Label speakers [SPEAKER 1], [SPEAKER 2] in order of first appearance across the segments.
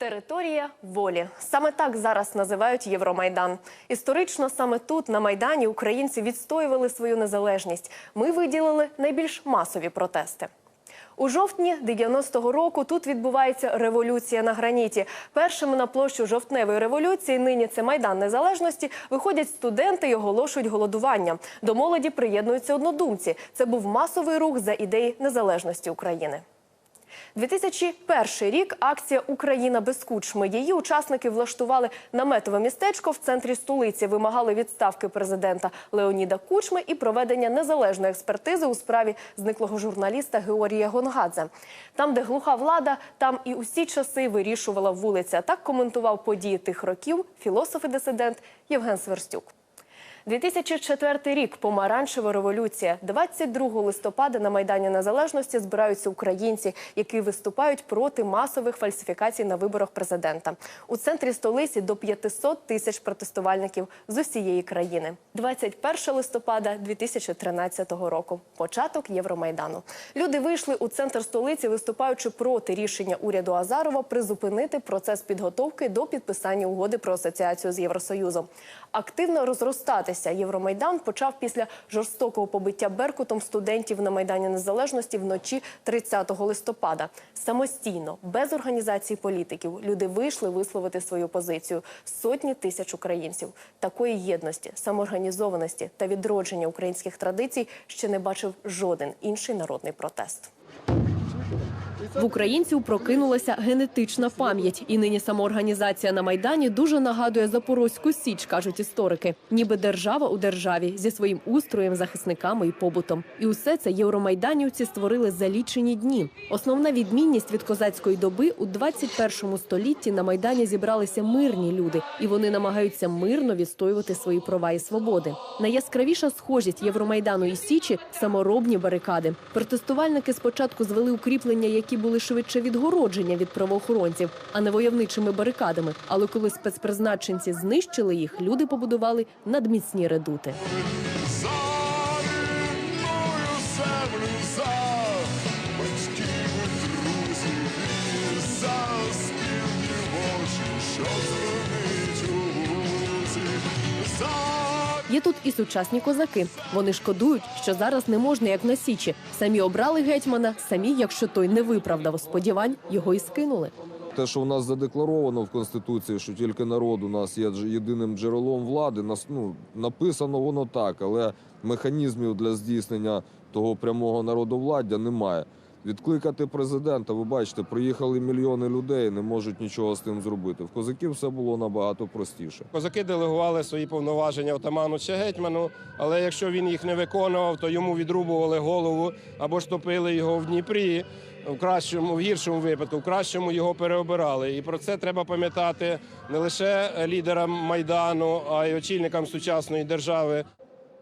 [SPEAKER 1] Територія волі саме так зараз називають Євромайдан. Історично саме тут, на майдані, українці відстоювали свою незалежність. Ми виділили найбільш масові протести. У жовтні 90-го року тут відбувається революція на граніті. Першими на площу жовтневої революції, нині це майдан незалежності, виходять студенти і оголошують голодування. До молоді приєднуються однодумці. Це був масовий рух за ідеї незалежності України. 2001 рік акція Україна без кучми. Її учасники влаштували наметове містечко в центрі столиці, вимагали відставки президента Леоніда Кучми і проведення незалежної експертизи у справі зниклого журналіста Георгія Гонгадзе. Там, де глуха влада, там і усі часи вирішувала вулиця. Так коментував події тих років філософ і дисидент Євген Сверстюк. 2004 рік помаранчева революція. 22 листопада на майдані незалежності збираються українці, які виступають проти масових фальсифікацій на виборах президента. У центрі столиці до 500 тисяч протестувальників з усієї країни. 21 листопада 2013 року. Початок Євромайдану. Люди вийшли у центр столиці, виступаючи проти рішення уряду Азарова призупинити процес підготовки до підписання угоди про асоціацію з Євросоюзом. Активно розростатися Євромайдан почав після жорстокого побиття Беркутом студентів на майдані Незалежності вночі 30 листопада. Самостійно, без організації політиків, люди вийшли висловити свою позицію. Сотні тисяч українців такої єдності, самоорганізованості та відродження українських традицій ще не бачив жоден інший народний протест. В українців прокинулася генетична пам'ять, і нині самоорганізація на майдані дуже нагадує Запорозьку Січ, кажуть історики, ніби держава у державі зі своїм устроєм, захисниками і побутом. І усе це євромайданівці створили за лічені дні. Основна відмінність від козацької доби у 21 столітті на майдані зібралися мирні люди, і вони намагаються мирно відстоювати свої права і свободи. Найяскравіша схожість Євромайдану і Січі саморобні барикади. Протестувальники спочатку звели укріплення, які були швидше відгородження від правоохоронців, а не войовничими барикадами. Але коли спецпризначенці знищили їх, люди побудували надміцні редути.
[SPEAKER 2] За
[SPEAKER 1] Є тут і сучасні козаки. Вони шкодують, що зараз не можна, як на січі. Самі обрали гетьмана, самі, якщо той не виправдав сподівань, його і скинули.
[SPEAKER 3] Те, що в нас задекларовано в конституції, що тільки народ у нас є єдиним джерелом влади, нас ну написано воно так, але механізмів для здійснення того прямого народовладдя немає. Відкликати президента, ви бачите, приїхали мільйони людей, не можуть нічого з тим зробити. В козаків все було набагато простіше.
[SPEAKER 4] Козаки делегували свої повноваження отаману чи гетьману, але якщо він їх не виконував, то йому відрубували голову або ж топили його в Дніпрі. В кращому, в гіршому випадку, в кращому його переобирали. І про це треба пам'ятати не лише лідерам майдану, а й очільникам сучасної держави.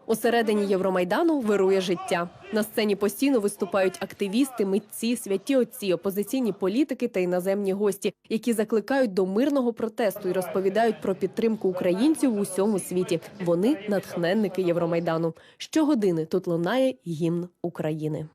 [SPEAKER 1] Усередині Євромайдану вирує життя. На сцені постійно виступають активісти, митці, святі отці, опозиційні політики та іноземні гості, які закликають до мирного протесту і розповідають про підтримку українців у усьому світі. Вони натхненники Євромайдану. Щогодини тут лунає гімн України.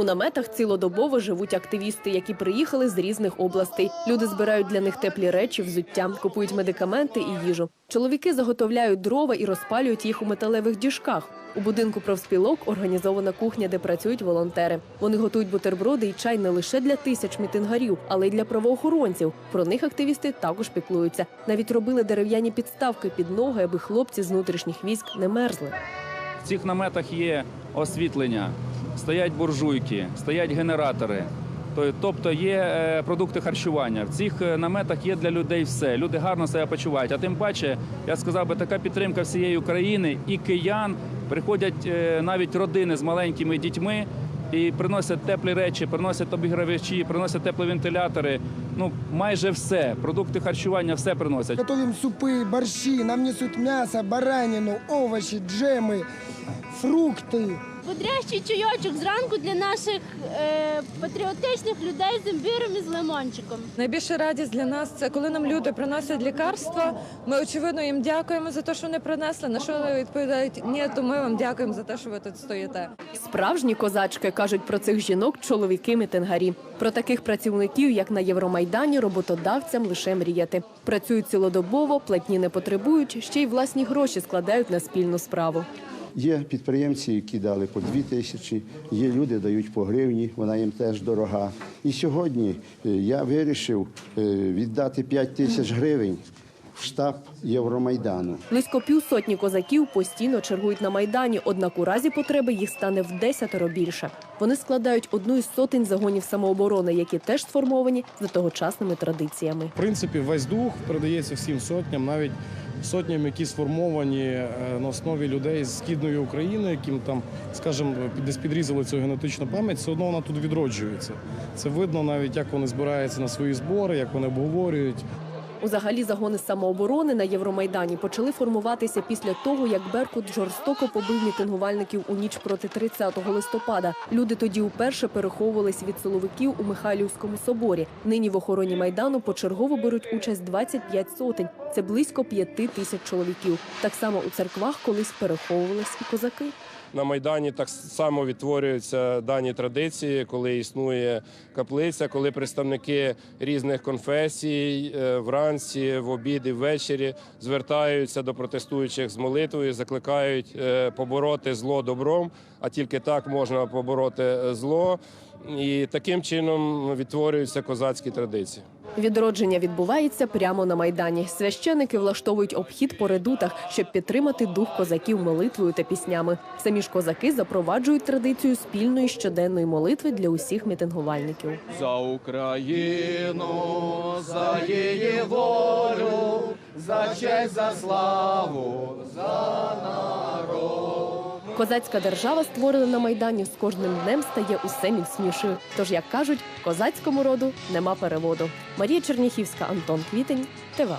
[SPEAKER 1] У наметах цілодобово живуть активісти, які приїхали з різних областей. Люди збирають для них теплі речі, взуття, купують медикаменти і їжу. Чоловіки заготовляють дрова і розпалюють їх у металевих діжках. У будинку профспілок організована кухня, де працюють волонтери. Вони готують бутерброди і чай не лише для тисяч мітингарів, але й для правоохоронців. Про них активісти також піклуються. Навіть робили дерев'яні підставки під ноги, аби хлопці з внутрішніх військ не мерзли.
[SPEAKER 5] В цих наметах є освітлення, стоять буржуйки, стоять генератори. То- Тобто є е, продукти харчування. В цих е, наметах є для людей все. Люди гарно себе почувають. А тим паче, я сказав би, така підтримка всієї України і киян приходять е, навіть родини з маленькими дітьми. і приносять теплі речі, приносять обігрівачі, приносять теплі вентилятори. Ну майже все. Продукти харчування все приносять.
[SPEAKER 6] Готовим супы, борщи, нам несут мясо, баранину, овощи, джемы, фрукты.
[SPEAKER 7] Бодрящий чайочок зранку для наших е, патріотичних людей з імбиром і з лимончиком.
[SPEAKER 8] Найбільша радість для нас це коли нам люди приносять лікарства. Ми очевидно їм дякуємо за те, що вони принесли. На що вони відповідають ні, то ми вам дякуємо за те, що ви тут стоїте.
[SPEAKER 1] Справжні козачки кажуть про цих жінок чоловіки мітингарі. Про таких працівників, як на Євромайдані, роботодавцям лише мріяти. Працюють цілодобово, платні не потребують, ще й власні гроші складають на спільну справу.
[SPEAKER 9] Є підприємці, які дали по дві тисячі, є люди, дають по гривні, вона їм теж дорога. І сьогодні е, я вирішив е, віддати 5 тисяч гривень в штаб Євромайдану.
[SPEAKER 1] Близько півсотні козаків постійно чергують на майдані. Однак у разі потреби їх стане в десятеро більше. Вони складають одну із сотень загонів самооборони, які теж сформовані за тогочасними традиціями.
[SPEAKER 10] В принципі, весь дух передається всім сотням, навіть сотням, які сформовані е, на основі людей з східної України, яким там, скажімо, десь підрізали цю генетичну пам'ять, все одно вона тут відроджується. Це видно навіть, як вони збираються на свої збори, як вони обговорюють.
[SPEAKER 1] Узагалі загони самооборони на Євромайдані почали формуватися після того, як Беркут жорстоко побив мітингувальників у ніч проти 30 листопада. Люди тоді уперше переховувались від силовиків у Михайлівському соборі. Нині в охороні майдану почергово беруть участь 25 сотень. Це близько п'яти тисяч чоловіків. Так само у церквах колись переховувались і козаки.
[SPEAKER 4] На Майдані так само відтворюються дані традиції, коли існує каплиця, коли представники різних конфесій е, вранці, в обід і ввечері звертаються до протестуючих з молитвою, закликають е, побороти зло добром, а тільки так можна побороти е, зло. І таким чином відтворюються козацькі традиції.
[SPEAKER 1] Відродження відбувається прямо на майдані. Священики влаштовують обхід по редутах, щоб підтримати дух козаків молитвою та піснями. Самі ж козаки запроваджують традицію спільної щоденної молитви для усіх мітингувальників.
[SPEAKER 11] За Україну, за її волю, за честь, за славу,
[SPEAKER 1] Козацька держава, створена на майдані, з кожним днем стає усе міцнішою. Тож, як кажуть, козацькому роду нема переводу. Марія Черніхівська, Антон Квітень, ТВА.